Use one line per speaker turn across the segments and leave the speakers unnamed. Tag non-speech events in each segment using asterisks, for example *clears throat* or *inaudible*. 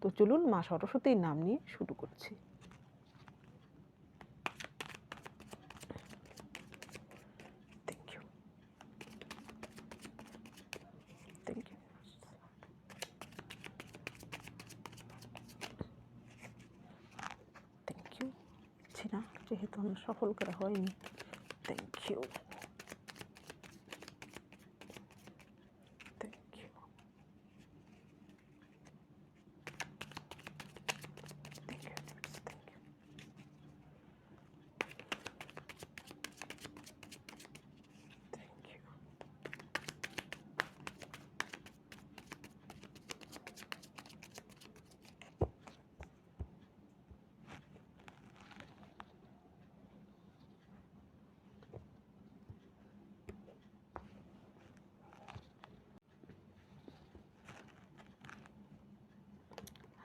তো চলুন মা সরস্বতীর নাম নিয়ে শুরু করছি। যেহেতু আমার সফল করা হয়নি। Thank you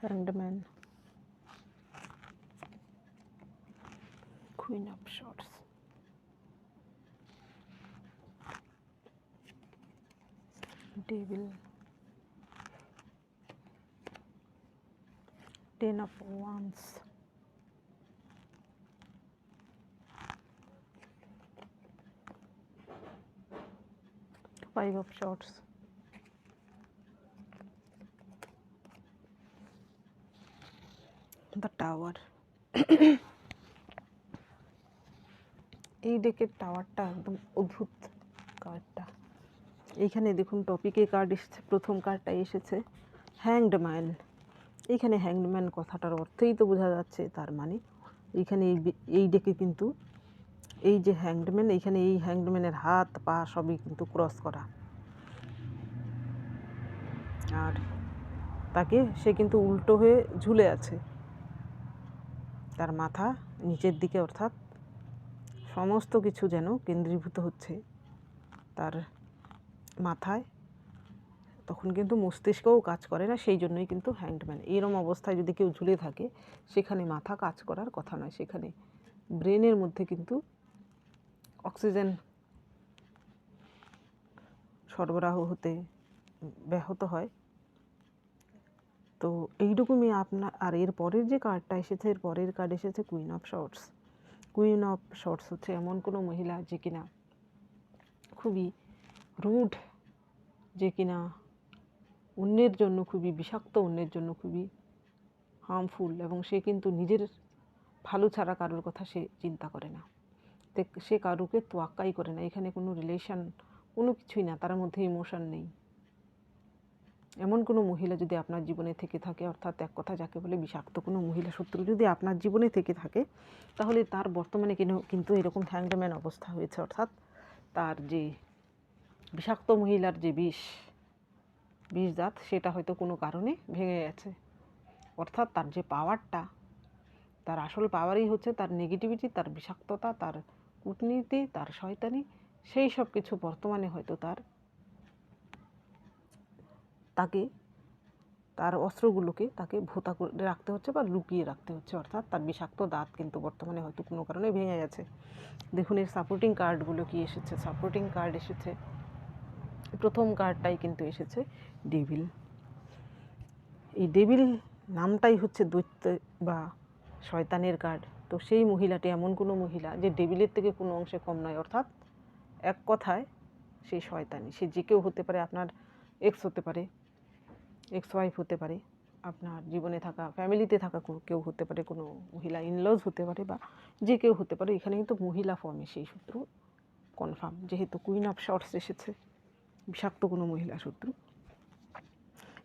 Handman. Queen of Swords. Devil. Ten of Wands. Five of Swords. The tower এই ডেকের টাওয়ারটা একদম অদ্ভুত কার্ডটা এইখানে দেখুন টপিকে কার্ড এসেছে, প্রথম কার্ডটা এসেছে হ্যাংড ম্যান এইখানে হ্যাংড ম্যান কথাটার অর্থই তো বোঝা যাচ্ছে, তার মানে এইখানে এই এই ডেকে কিন্তু এই যে হ্যাংডম্যান এইখানে এই হ্যাংডম্যানের হাত, পা সবই কিন্তু ক্রস করা। আর তাকে সে কিন্তু উল্টো হয়ে ঝুলে আছে। তার মাথা নিচের দিকে অর্থাৎ সমস্ত কিছু যেন কেন্দ্রীভূত হচ্ছে তার মাথায়। তখন কিন্তু মস্তিষ্কও কাজ করে না, সেই জন্যই কিন্তু হ্যান্ডম্যান এরম অবস্থায় যদি কেউ ঝুলে থাকে, সেখানে মাথা কাজ করার কথা নয়, সেখানে ব্রেনের মধ্যে কিন্তু অক্সিজেন সরবরাহ হতে ব্যাহত হয়। তো এইরকমই আপনার, আর এর পরের যে কার্ডটা এসেছে, এর পরের কার্ড এসেছে queen of swords queen of swords হচ্ছে এমন কোনো মহিলা যে কিনা খুবই রুড যে কিনা অন্যের জন্য খুবই বিষাক্ত, অন্যের জন্য খুবই হার্মফুল এবং সে কিন্তু নিজের ভালো ছাড়া কারোর কথা সে চিন্তা করে না। সে কারুকে তোয়াক্কাই করে না। এখানে কোনো রিলেশন কোনো কিছুই না, তার মধ্যে ইমোশন নেই। এমন কোনো মহিলা যদি আপনার জীবনে থেকে থাকে, অর্থাৎ এক কথা যাকে বলে বিষাক্ত কোনো মহিলা শত্রু যদি আপনার জীবনে থেকে থাকে, তাহলে তার বর্তমানে কিনো- কিন্তু এরকম হ্যাংডম্যান অবস্থা হয়েছে, অর্থাৎ তার যে বিষাক্ত মহিলার যে বিষ, বিষজাত, সেটা হয়তো কোনো কারণে ভেঙে গেছে। অর্থাৎ তার যে পাওয়ারটা, তার আসল পাওয়ারই হচ্ছে তার নেগেটিভিটি তার বিষাক্ততা, তার কূটনীতি, তার শয়তানি, সেই সব কিছু বর্তমানে হয়তো তার তাকে, তার অস্ত্রগুলোকে তাকে ভোতা করে রাখতে হচ্ছে বা লুকিয়ে রাখতে হচ্ছে, অর্থাৎ তার বিষাক্ত দাঁত কিন্তু বর্তমানে হয়তো কোনো কারণে ভেঙে গেছে। দেখুন, এর সাপোর্টিং কার্ডগুলো কি এসেছে? সাপোর্টিং কার্ড এসেছে। প্রথম কার্ডটাই কিন্তু এসেছে ডেভিল এই ডেভিল নামটাই হচ্ছে দৈত্য বা শয়তানের কার্ড তো সেই মহিলাটি এমন কোনো মহিলা যে ডেভিলের থেকে কোনো অংশে কম নয়, অর্থাৎ এক কথায় সেই শয়তানি। সে যে কেউ হতে পারে, আপনার এক্স হতে পারে এক্স ওয়াইফ হতে পারে। আপনার জীবনে থাকা ফ্যামিলিতে থাকা কেউ হতে পারে, কোনো মহিলা ইনলজ হতে পারে বা যে কেউ হতে পারে। এখানে কিন্তু মহিলা ফর্মে সেই শত্রু কনফার্ম যেহেতু কুইন অফ শর্টস এসেছে, বিষাক্ত কোনো মহিলা শত্রু।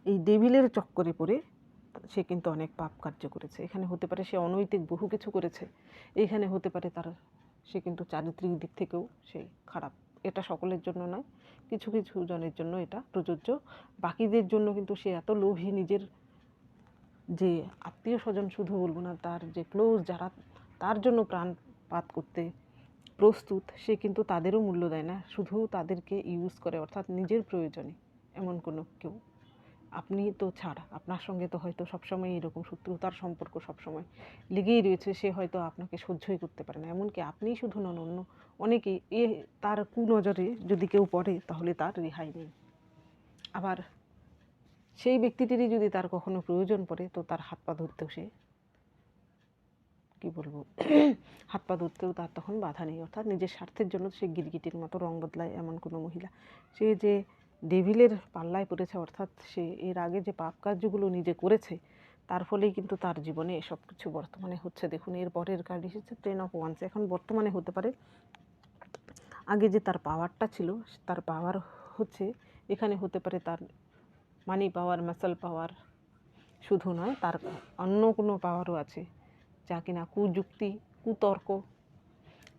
এই ডেভিলের চক্করে পড়ে সে কিন্তু অনেক পাপ কার্য করেছে। এখানে হতে পারে সে অনৈতিক, বহু কিছু করেছে। এইখানে হতে পারে তার, সে কিন্তু চারিত্রিক দিক থেকেও সে খারাপ এটা সকলের জন্য নয়, কিছু কিছু জনের জন্য এটা প্রযোজ্য। বাকিদের জন্য কিন্তু সে এত লোভী নিজের যে আত্মীয় স্বজন শুধু বলব না, তার যে ক্লোজ যারা, তার জন্য প্রাণপাত করতে প্রস্তুত, সে কিন্তু তাদেরও মূল্য দেয় না। শুধু তাদেরকে ইউজ করে, অর্থাৎ নিজের প্রয়োজনে, এমন কোনো কেউ আপনি তো ছাড়, আপনার সঙ্গে তো হয়তো সবসময় এরকম শত্রুতার সম্পর্ক সবসময় লেগেই রয়েছে, সে হয়তো আপনাকে সহ্যই করতে পারে না। এমনকি আপনিই শুধু নন অন্য অনেকেই এ, তার কুনজরে যদি কেউ পড়ে, তাহলে তার রেহাই নেই। আবার সেই ব্যক্তিটিরই যদি তার কখনো প্রয়োজন পড়ে, তো তার হাত পা ধরতেও সে, কি বলব, *clears throat* হাত পা ধরতেও তার তখন বাধা নেই। অর্থাৎ নিজের স্বার্থের জন্য সে গিরগিটির মতো রং বদলায় এমন কোনো মহিলা। সে যে ডেভিলের পাল্লায় পড়েছে, অর্থাৎ সে এর আগে যে পাপ কার্যগুলো নিজে করেছে, তার ফলেই কিন্তু তার জীবনে এসব কিছু বর্তমানে হচ্ছে। দেখুন, এর পরের কার্ড এসেছে টেন অফ ওয়ান্স এখন বর্তমানে হতে পারে, আগে যে তার পাওয়ারটা ছিল, তার পাওয়ার হচ্ছে, এখানে হতে পারে তার মানি পাওয়ার মাসেল পাওয়ার শুধু নয়, তার অন্য কোনো পাওয়ারও আছে, যা কিনা কুযুক্তি, কুতর্ক,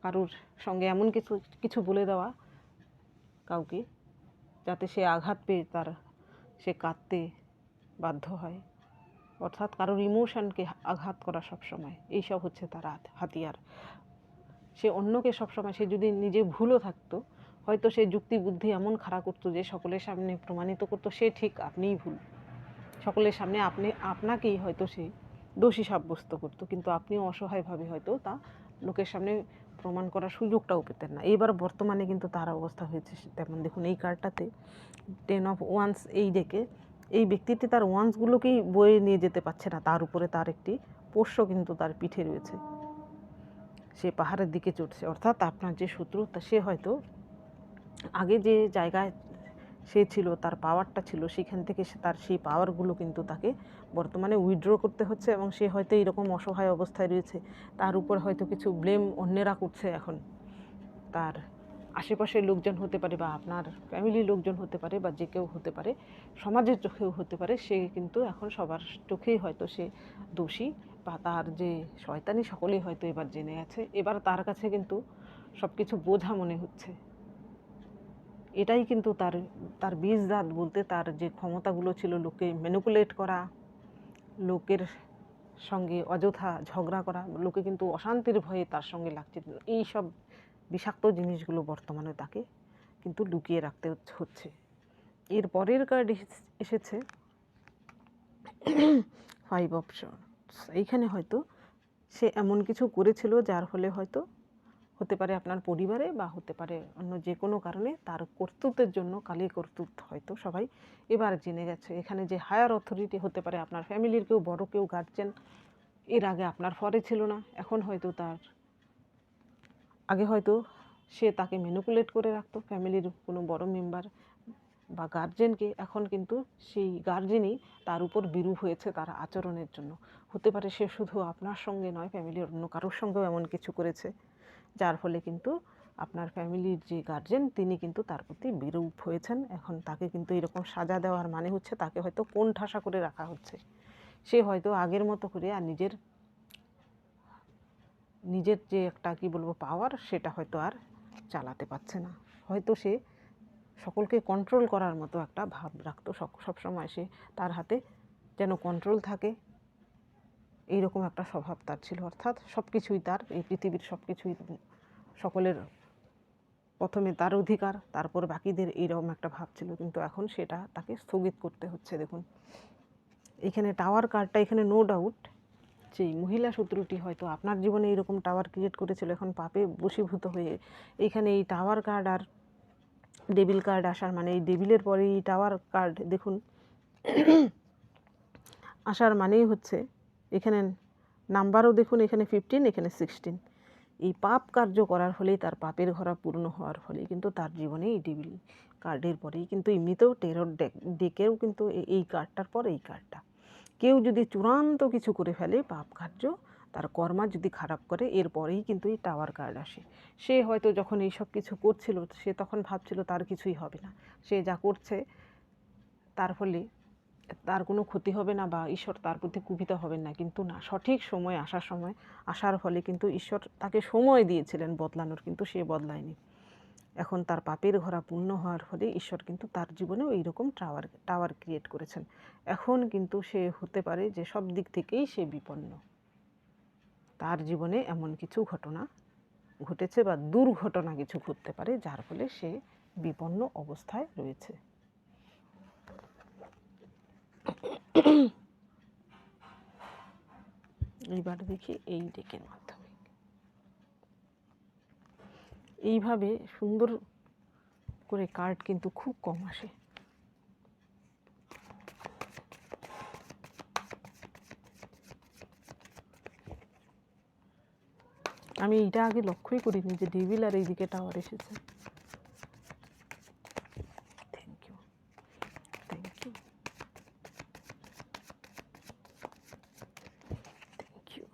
কারোর সঙ্গে এমন কিছু কিছু বলে দেওয়া কাউকে যাতে সে আঘাত পেয়ে তার, সে কাঁদতে বাধ্য হয়। অর্থাৎ কারোর ইমোশনকে আঘাত করা সবসময়, এইসব হচ্ছে তার হাতিয়ার। সে অন্যকে সবসময়, সে যদি নিজে ভুলও থাকতো, হয়তো সে যুক্তি বুদ্ধি এমন খাড়া করতো যে সকলের সামনে প্রমাণিত করতো, সে ঠিক আপনিই ভুল। সকলের সামনে আপনি, আপনাকেই হয়তো সে দোষী সাব্যস্ত করতো। কিন্তু আপনিও অসহায়ভাবে হয়তো তা লোকের সামনে প্রমাণ করার সুযোগটাও পেতেন না। এবার বর্তমানে কিন্তু তার অবস্থা হয়েছে তেমন। দেখুন, এই কার্ডটাতে টেন অফ ওয়ান্স এই ডেকে এই ব্যক্তিটি তার ওয়ান্সগুলোকেই বয়ে নিয়ে যেতে পারছে না। তার উপরে তার একটি পোষ্য কিন্তু তার পিঠে রয়েছে। সে পাহাড়ের দিকে চড়ছে। অর্থাৎ আপনার যে শত্রু, তা সে হয়তো আগে যে জায়গায় সে ছিল, তার পাওয়ারটা ছিল, সেখান থেকে সে তার সেই পাওয়ারগুলো কিন্তু তাকে বর্তমানে উইথড্র করতে হচ্ছে এবং সে হয়তো এরকম অসহায় অবস্থায় রয়েছে, তার উপর হয়তো কিছু ব্লেম অন্যেরা করছে এখন। তার আশেপাশের লোকজন হতে পারে বা আপনার ফ্যামিলির লোকজন হতে পারে বা যে কেউ হতে পারে, সমাজের চোখেও হতে পারে, সে কিন্তু এখন সবার চোখেই হয়তো সে দোষী বা তার যে শয়তানি সকলেই হয়তো এবার জেনে গেছে। এবার তার কাছে কিন্তু সব কিছু বোঝা মনে হচ্ছে। এটাই কিন্তু তার তার বীজ দাঁত বলতে তার যে ক্ষমতাগুলো ছিল লোকে ম্যানিপুলেট করা, লোকের সঙ্গে অযথা ঝগড়া করা, লোকে কিন্তু অশান্তির ভয়ে তার সঙ্গে লাগছে। এই সব বিষাক্ত জিনিসগুলো বর্তমানে তাকে কিন্তু লুকিয়ে রাখতে হচ্ছে- এর পরের কার্ড এসেছে ফাইভ অপশনস এইখানে হয়তো সে এমন কিছু করেছিল যার ফলে হয়তো হতে পারে আপনার পরিবারে বা হতে পারে অন্য যে কোনো কারণে তার কর্তৃত্বের জন্য কালী কর্তৃত্ব হয়তো সবাই এবার জেনে গেছে। এখানে যে হায়ার অথরিটি হতে পারে আপনার ফ্যামিলির কেউ, বড় কেউ গার্জেন এর আগে আপনার ফরে ছিল না। এখন হয়তো তার, আগে হয়তো সে তাকে ম্যানিপুলেট করে রাখতো। ফ্যামিলির কোনো বড় মেম্বার বা গার্জেনকে এখন কিন্তু সেই গার্জেনই তার উপর বিরূপ হয়েছে তার আচরণের জন্য। হতে পারে সে শুধু আপনার সঙ্গে নয় ফ্যামিলির অন্য কারোর সঙ্গেও এমন কিছু করেছে। যার ফলে কিন্তু আপনার ফ্যামিলির যে গার্জেন, তিনি কিন্তু তার প্রতি বিরূপ হয়েছেন। এখন তাকে কিন্তু এরকম সাজা দেওয়ার মানে হচ্ছে তাকে হয়তো কোন ঠাসা করে রাখা হচ্ছে। সে হয়তো আগের মতো করে আর নিজের নিজের যে একটা কি বলব পাওয়ার সেটা হয়তো আর চালাতে পারছে না। হয়তো সে সকলকে কন্ট্রোল করার মতো একটা ভাব রাখতো। সব সবসময় সে তার হাতে যেন কন্ট্রোল থাকে, এইরকম একটা স্বভাব তার ছিল। অর্থাৎ সব কিছুই তার, এই পৃথিবীর সব কিছুই সকলের প্রথমে তার অধিকার, তারপর বাকিদের এইরকম একটা ভাব ছিল। কিন্তু এখন সেটা তাকে স্থগিত করতে হচ্ছে, দেখুন। এখানে টাওয়ার কার্ডটা এখানে নো ডাউট যে মহিলা শত্রুটি হয়তো আপনার জীবনে এরকম টাওয়ার ক্রিয়েট করেছিল, এখন পাপে বশীভূত হয়ে এইখানে এই টাওয়ার কার্ড আর ডেবিল কার্ড আসার মানে এই ডেবিলের পরে এই টাওয়ার কার্ড দেখুন। আসার মানেই হচ্ছে, এখানে নাম্বারও দেখুন, এখানে ফিফটিন এখানে সিক্সটিন এই পাপ কার্য করার ফলেই তার পাপের ঘরা পূর্ণ হওয়ার ফলে কিন্তু তার জীবনে এই ডেবিল কার্ডের পরেই কিন্তু এমনিতেও টেরর ডেক ডেকেও কিন্তু এই কার্ডটার পর এই কার্ডটা। কেউ যদি চূড়ান্ত কিছু করে ফেলে পাপ কার্য, তার কর্মা যদি খারাপ করে এরপরেই কিন্তু এই টাওয়ার কার্ড আসে। সে হয়তো যখন এই সব কিছু করছিল, সে তখন ভাবছিল তার কিছুই হবে না। সে যা করছে, তার ফলে তার কোনো ক্ষতি হবে না বা ঈশ্বর তার প্রতি কুপিত হবেন না। কিন্তু না, সঠিক সময়, আসার সময়, আসার ফলে কিন্তু ঈশ্বর তাকে সময় দিয়েছিলেন বদলানোর, কিন্তু সে বদলায়নি। এখন তার পাপের ঘরা পূর্ণ হওয়ার ফলে ঈশ্বর কিন্তু তার জীবনেও এইরকম টাওয়ার টাওয়ার ক্রিয়েট করেছেন। এখন কিন্তু সে হতে পারে যে সব দিক থেকেই সে বিপন্ন। তার জীবনে এমন কিছু ঘটনা ঘটেছে বা দুর্ঘটনা কিছু ঘটতে পারে, যার ফলে সে বিপন্ন অবস্থায় রয়েছে। *coughs* এইবার দেখি এই ডেকের মাধ্যমে। এইভাবে সুন্দর করে কার্ড কিন্তু খুব কম আসে। আমি এইটা আগে লক্ষ্যই করিনি যে ডেভিল আর এইদিকে টাওয়ার এসেছে thank you thank you thank you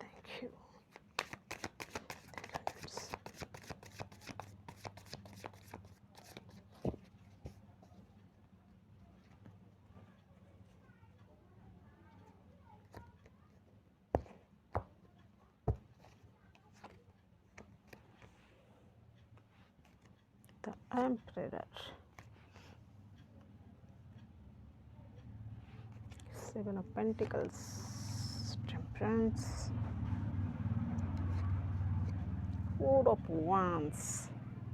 thank you the emperor. Seven of pentacles. Temperance four of wands.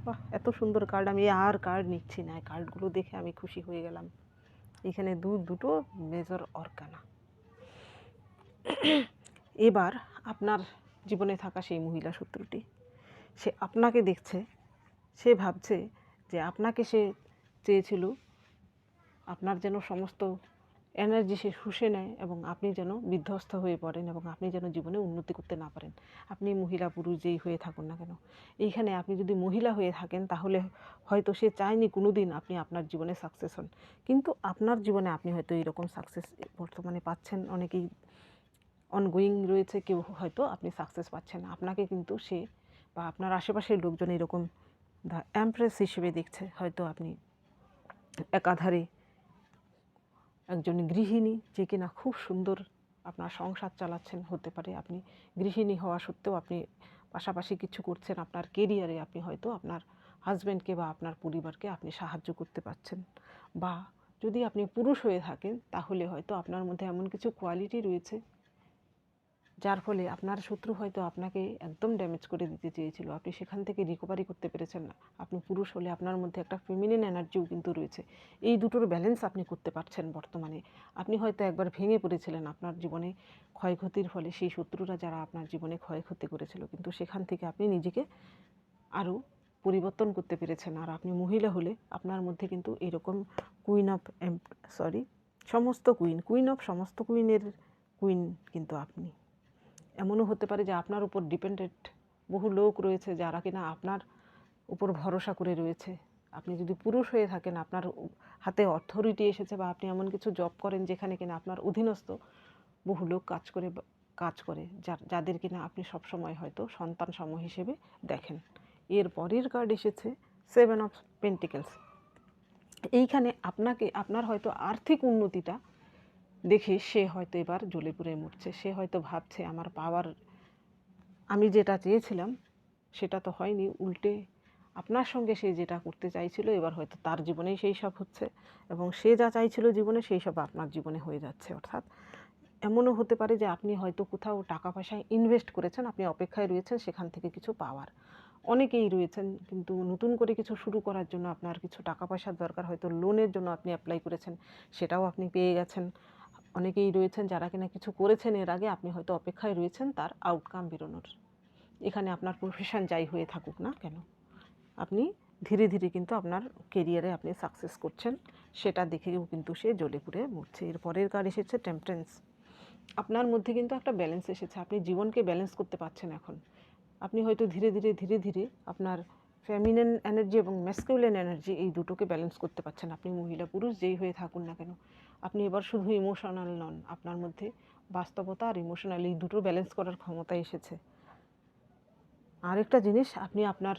বাহ, এত সুন্দর কার্ড আমি আর কার্ড নিচ্ছি না। কার্ডগুলো দেখে আমি খুশি হয়ে গেলাম। এখানে দু, দুটো মেজর অর্কানা এবার আপনার জীবনে থাকা সেই মহিলা শত্রুটি, সে আপনাকে দেখছে। সে ভাবছে যে আপনাকে সে চেয়েছিল। আপনার যেন সমস্ত এনার্জি সে শুষে নেয় এবং আপনি যেন বিধ্বস্ত হয়ে পড়েন এবং আপনি যেন জীবনে উন্নতি করতে না পারেন। আপনি মহিলা, পুরুষ যেই হয়ে থাকুন না কেন। এইখানে আপনি যদি মহিলা হয়ে থাকেন, তাহলে হয়তো সে চায়নি কোনো দিন আপনি আপনার জীবনে সাকসেস হন। কিন্তু আপনার জীবনে আপনি হয়তো এইরকম সাকসেস বর্তমানে পাচ্ছেন। অনেকেই অনগোয়িং রয়েছে, কেউ হয়তো আপনি সাকসেস পাচ্ছেন আপনাকে কিন্তু সে বা আপনার আশেপাশের লোকজন এরকম দ্য অ্যাম্প্রেস হিসেবে দেখছে, হয়তো আপনি একাধারে একজন গৃহিণী যে কিনা খুব সুন্দর আপনার সংসার চালাচ্ছেন, হতে পারে আপনি গৃহিণী হওয়া সত্ত্বেও আপনি পাশাপাশি কিছু করছেন, আপনার কেরিয়ারে আপনি হয়তো আপনার হাজব্যান্ডকে বা আপনার পরিবারকে আপনি সাহায্য করতে পারছেন। বা যদি আপনি পুরুষ হয়ে থাকেন, তাহলে হয়তো আপনার মধ্যে এমন কিছু কোয়ালিটি রয়েছে যার ফলে আপনার শত্রু হয়তো আপনাকে একদম ড্যামেজ করে দিতে চেয়েছিল। আপনি সেখান থেকে রিকভারি করতে পেরেছেন না। আপনি পুরুষ হলে আপনার মধ্যে একটা ফেমিনিন এনার্জিও কিন্তু রয়েছে। এই দুটোর ব্যালেন্স আপনি করতে পারছেন বর্তমানে। আপনি হয়তো একবার ভেঙে পড়েছিলেন আপনার জীবনে ক্ষয়ক্ষতির ফলে। সেই শত্রুরা যারা আপনার জীবনে ক্ষয়ক্ষতি করেছিল, কিন্তু সেখান থেকে আপনি নিজেকে আরও পরিবর্তন করতে পেরেছেন। আর আপনি মহিলা হলে আপনার মধ্যে কিন্তু এরকম কুইন অফ সরি সমস্ত কুইন কুইন অফ সমস্ত কুইনের কুইন কিন্তু আপনি। এমনও হতে পারে যে আপনার উপর ডিপেন্ডেন্ট বহু লোক রয়েছে যারা কিনা আপনার উপর ভরসা করে রয়েছে। আপনি যদি পুরুষ হয়ে থাকেন, আপনার হাতে অথরিটি এসেছে বা আপনি এমন কিছু জব করেন যেখানে কিনা আপনার অধীনস্থ বহু লোক কাজ করে কাজ করে যাদের কিনা আপনি সবসময় হয়তো সন্তান সম হিসেবে দেখেন। এর পরের কার্ড এসেছে সেভেন অফ পেন্টিকেলস এইখানে আপনাকে, আপনার হয়তো আর্থিক উন্নতিটা দেখে সে হয়তো এবার জ্বলে পুড়ে মরছে, সে হয়তো ভাবছে আমার পাওয়ার আমি যেটা চেয়েছিলাম সেটা তো হয়নি, উল্টে আপনার সঙ্গে সে যেটা করতে চাইছিল এবার হয়তো তার জীবনেই সেই সব হচ্ছে এবং সে যা চাইছিল জীবনে সেই সব আপনার জীবনে হয়ে যাচ্ছে। অর্থাৎ এমনও হতে পারে যে আপনি হয়তো কোথাও টাকা পয়সায় ইনভেস্ট করেছেন, আপনি অপেক্ষায় রয়েছেন, সেখান থেকে কিছু পাওয়ার। অনেকেই রয়েছেন কিন্তু নতুন করে কিছু শুরু করার জন্য আপনার কিছু টাকা পয়সার দরকার, হয়তো লোনের জন্য আপনি অ্যাপ্লাই করেছেন, সেটাও আপনি পেয়ে গেছেন। অনেকেই রয়েছেন যারা কিনা কিছু করেছেন এর আগে, আপনি হয়তো অপেক্ষায় রয়েছেন তার আউটকাম বেরোনোর। এখানে আপনার প্রফেশন যাই হয়ে থাকুক না কেন, আপনি ধীরে ধীরে কিন্তু আপনার কেরিয়ারে আপনি সাকসেস করছেন, সেটা দেখেও কিন্তু সে জ্বলে পুড়ে মরছে। এর পরের কার্ড এসেছে? টেম্পারেন্স আপনার মধ্যে কিন্তু একটা ব্যালেন্স এসেছে। আপনি জীবনকে ব্যালেন্স করতে পারছেন এখন। আপনি হয়তো ধীরে ধীরে ধীরে ধীরে আপনার ফ্যামিনেন এনার্জি এবং ম্যাসকিউলেন এনার্জি এই দুটোকে ব্যালেন্স করতে পারছেন আপনি, মহিলা, পুরুষ, যেই হয়ে থাকুন না কেন। আপনি এবার শুধু ইমোশনাল নন, আপনার মধ্যে বাস্তবতা আর ইমোশনাল এই দুটো ব্যালেন্স করার ক্ষমতা এসেছে। আরেকটা জিনিস, আপনি আপনার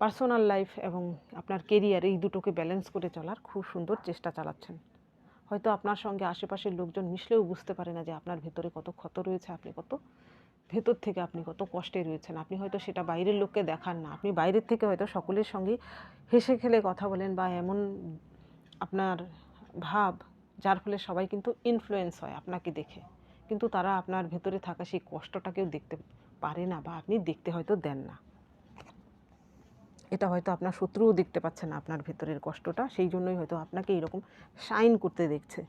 পার্সোনাল লাইফ এবং আপনার কেরিয়ার এই দুটোকে ব্যালেন্স করে চলার খুব সুন্দর চেষ্টা চালাচ্ছেন। হয়তো আপনার সঙ্গে আশেপাশের লোকজন মিশলেও বুঝতে পারে না যে আপনার ভেতরে কত ক্ষত রয়েছে, আপনি কত ভেতর থেকে আপনি কত কষ্টে রয়েছেন, আপনি হয়তো সেটা বাইরের লোককে দেখান না, আপনি বাইরের থেকে হয়তো সকলের সঙ্গে হেসে খেলে কথা বলেন বা এমন আপনার ভাব যার ফলে সবাই কিন্তু ইনফ্লুয়েন্স হয় আপনাকে দেখে। কিন্তু তারা আপনার ভেতরে থাকা সেই কষ্টটাকেও দেখতে পারে না বা আপনি দেখতে হয়তো দেন না। এটা হয়তো আপনার শত্রুও দেখতে পাচ্ছে না আপনার ভেতরের কষ্টটা, সেই জন্যই হয়তো আপনাকে এইরকম শাইন করতে দেখছে।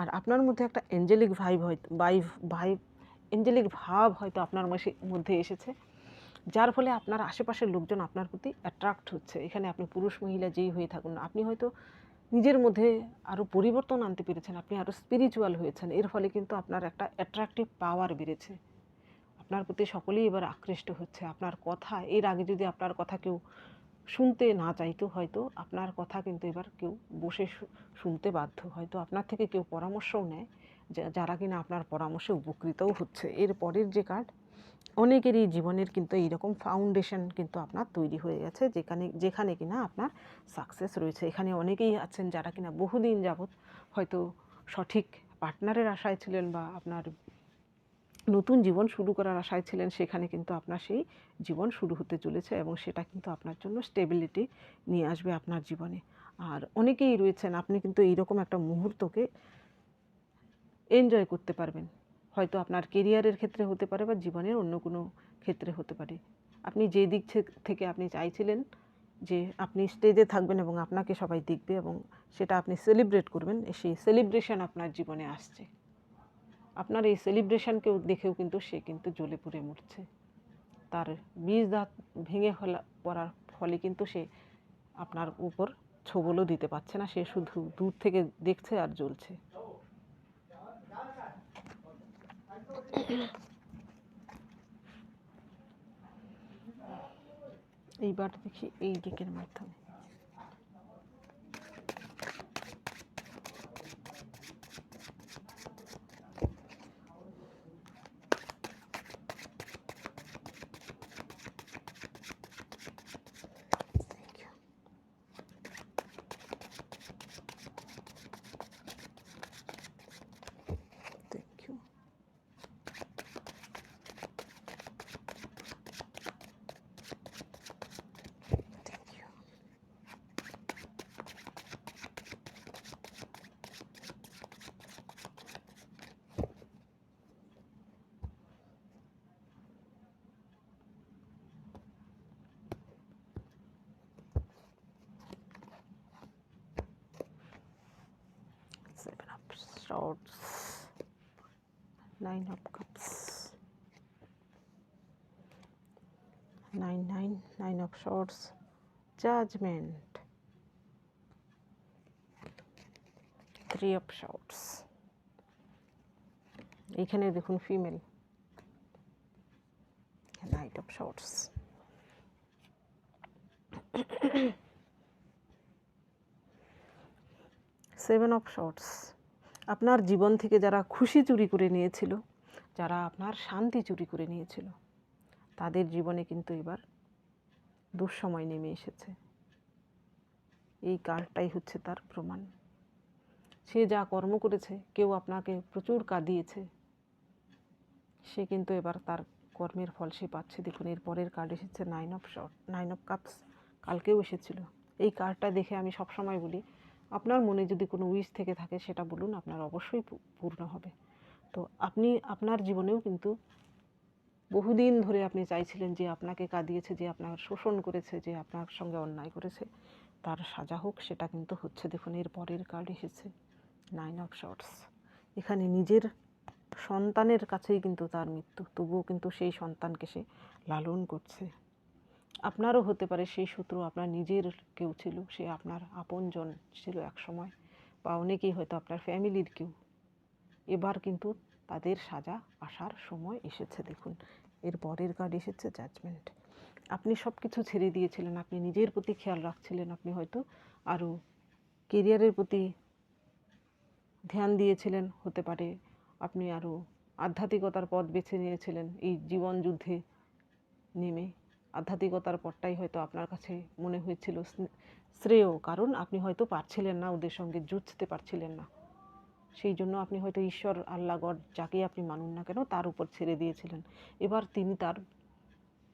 আর আপনার মধ্যে একটা এঞ্জেলিক ভাইব হয় ভাইভ ভাইব এঞ্জেলিক ভাব হয়তো আপনার মধ্যে- এসেছে, যার ফলে আপনার আশেপাশের লোকজন আপনার প্রতি অ্যাট্রাক্ট হচ্ছে। এখানে আপনি পুরুষ, মহিলা যেই হয়ে থাকুন আপনি হয়তো নিজের মধ্যে আরও পরিবর্তন আনতে পেরেছেন, আপনি আরও স্পিরিচুয়াল হয়েছেন। এর ফলে কিন্তু আপনার একটা অ্যাট্রাকটিভ পাওয়ার বেড়েছে। আপনার প্রতি সকলেই এবার আকৃষ্ট হচ্ছে। আপনার কথা, এর আগে যদি আপনার কথা কেউ শুনতে না চাইতো হয়তো, আপনার কথা কিন্তু এবার কেউ বসে শুনতে বাধ্য। হয়তো আপনার থেকে কেউ পরামর্শও নেয়। যারা কিনা আপনার পরামর্শে উপকৃতও হচ্ছে। এর পরের যে কার্ড অনেকেরই জীবনের কিন্তু এইরকম ফাউন্ডেশন কিন্তু আপনার তৈরি হয়ে গেছে, যেখানে যেখানে কিনা আপনার সাকসেস রয়েছে। এখানে অনেকেই আছেন যারা কিনা বহুদিন যাবৎ হয়তো সঠিক পার্টনারের আশায় ছিলেন বা আপনার নতুন জীবন শুরু করার আশায় ছিলেন, সেখানে কিন্তু আপনার সেই জীবন শুরু হতে চলেছে এবং সেটা কিন্তু আপনার জন্য স্টেবিলিটি নিয়ে আসবে আপনার জীবনে। আর অনেকেই রয়েছেন, আপনি কিন্তু এইরকম একটা মুহূর্তকে এনজয় করতে পারবেন। হয়তো আপনার কেরিয়ারের ক্ষেত্রে হতে পারে বা জীবনের অন্য কোনো ক্ষেত্রে হতে পারে। আপনি যে দিক থেকে আপনি চাইছিলেন যে আপনি স্টেজে থাকবেন এবং আপনাকে সবাই দেখবে এবং সেটা আপনি সেলিব্রেট করবেন, সেই সেলিব্রেশন আপনার জীবনে আসছে। আপনার এই সেলিব্রেশনকেও দেখেও কিন্তু সে কিন্তু জ্বলে পুড়ে মরছে। তার বীজ দাঁত ভেঙে ফেলা, পড়ার ফলে কিন্তু সে আপনার উপর ছোবলও দিতে পারছে না। সে শুধু দূর থেকে দেখছে আর জ্বলছে। এইবার দেখি এই দিকের মাধ্যমে of Swords, Nine of Cups, Nine, Nine, Nine of Swords, Judgment, Three of Swords. এখানে দেখুন female knight of swords seven of swords আপনার জীবন থেকে যারা খুশি চুরি করে নিয়েছিল, যারা আপনার শান্তি চুরি করে নিয়েছিল, তাদের জীবনে কিন্তু এবার দুঃসময় নেমে এসেছে। এই কার্ডটাই হচ্ছে তার প্রমাণ। সে যা কর্ম করেছে, কেউ আপনাকে প্রচুর কাঁদিয়েছে, সে কিন্তু এবার তার কর্মের ফল সে পাচ্ছে। দেখুন, এর পরের কার্ড এসেছে nine of swords nine of cups কালকেও এসেছিল। এই কার্ডটা দেখে আমি সবসময় বলি আপনার মনে যদি কোনো উইশ থেকে থাকে সেটা বলুন, আপনার অবশ্যই পূর্ণ হবে। তো আপনি, আপনার জীবনেও কিন্তু বহুদিন ধরে আপনি চাইছিলেন যে আপনাকে কাঁদিয়েছে, যে আপনার শোষণ করেছে, যে আপনার সঙ্গে অন্যায় করেছে, তার সাজা হোক, সেটা কিন্তু হচ্ছে। দেখুন, এর পরের কার্ড এসেছে নাইন অফ শর্টস এখানে নিজের সন্তানের কাছেই কিন্তু তার মৃত্যু, তবুও কিন্তু সেই সন্তানকে সে লালন করছে। আপনারও হতে পারে সেই শত্রু আপনার নিজের কেউ ছিল, সে আপনার আপনজন ছিল এক সময় বা অনেকেই হয়তো আপনার ফ্যামিলির কেউ। এবার কিন্তু তাদের সাজা আসার সময় এসেছে, দেখুন। এর পরের কার্ড এসেছে জাজমেন্ট আপনি সব কিছু ছেড়ে দিয়েছিলেন, আপনি নিজের প্রতি খেয়াল রাখছিলেন, আপনি হয়তো আরও কেরিয়ারের প্রতি ধ্যান দিয়েছিলেন, হতে পারে আপনি আরও আধ্যাত্মিকতার পথ বেছে নিয়েছিলেন, এই জীবন যুদ্ধে নেমে। আধ্যাত্মিকতার পথটাই হয়তো আপনার কাছে মনে হয়েছিল শ্রেয়, কারণ আপনি হয়তো পারছিলেন না, ওদের সঙ্গে জুঝতে পারছিলেন না। সেই জন্য আপনি হয়তো ঈশ্বর, আল্লাহ, গড যাকে আপনি মানুন না কেন, তার উপর ছেড়ে দিয়েছিলেন। এবার তিনি তার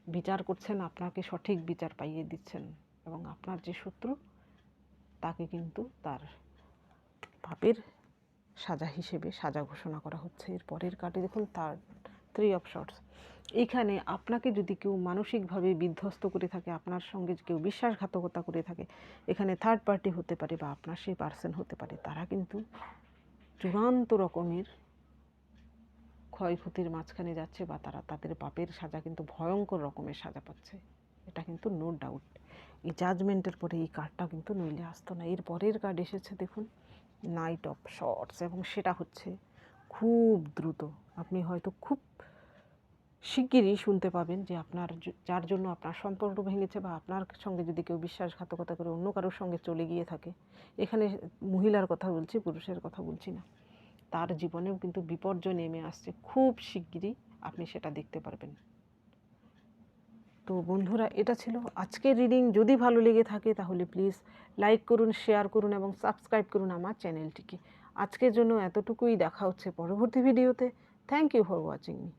বিচার করছেন, আপনাকে সঠিক বিচার পাইয়ে দিচ্ছেন এবং আপনার যে শত্রু, তাকে কিন্তু তার পাপের সাজা হিসেবে সাজা ঘোষণা করা হচ্ছে। এর পরের কার্ডে দেখুন, তার থ্রি অফ শর্টস এইখানে আপনাকে যদি কেউ মানসিকভাবে বিধ্বস্ত করে থাকে, আপনার সঙ্গে কেউ বিশ্বাসঘাতকতা করে থাকে, এখানে থার্ড পার্টি হতে পারে বা আপনার সেই পার্সন হতে পারে, তারা কিন্তু চূড়ান্ত রকমের ক্ষয়ক্ষতির মাঝখানে যাচ্ছে বা তারা তাদের পাপের সাজা কিন্তু ভয়ঙ্কর রকমের সাজা পাচ্ছে। এটা কিন্তু নো ডাউট এই জাজমেন্টের পরে এই কার্ডটা কিন্তু নইলে আসতো না। এর পরের কার্ড এসেছে দেখুন নাইট অফ শর্টস এবং সেটা হচ্ছে খুব দ্রুত। আপনি হয়তো খুব শিগগিরই শুনতে পাবেন যে আপনার যার জন্য আপনার সম্পর্ক ভেঙেছে বা আপনার সঙ্গে যদি কেউ বিশ্বাসঘাতকতা করে অন্য কারোর সঙ্গে চলে গিয়ে থাকে, এখানে মহিলার কথা বলছি, পুরুষের কথা বলছি না। তার জীবনেও কিন্তু বিপর্যয় নেমে আসছে, খুব শিগগিরই আপনি সেটা দেখতে পারবেন। তো বন্ধুরা, এটা ছিল আজকের রিডিং। যদি ভালো লেগে থাকে তাহলে প্লিজ লাইক করুন, শেয়ার করুন এবং সাবস্ক্রাইব করুন আমার চ্যানেলটিকে। আজকের জন্য এতটুকুই দেখা হচ্ছে পরবর্তী ভিডিওতে thank you for watching me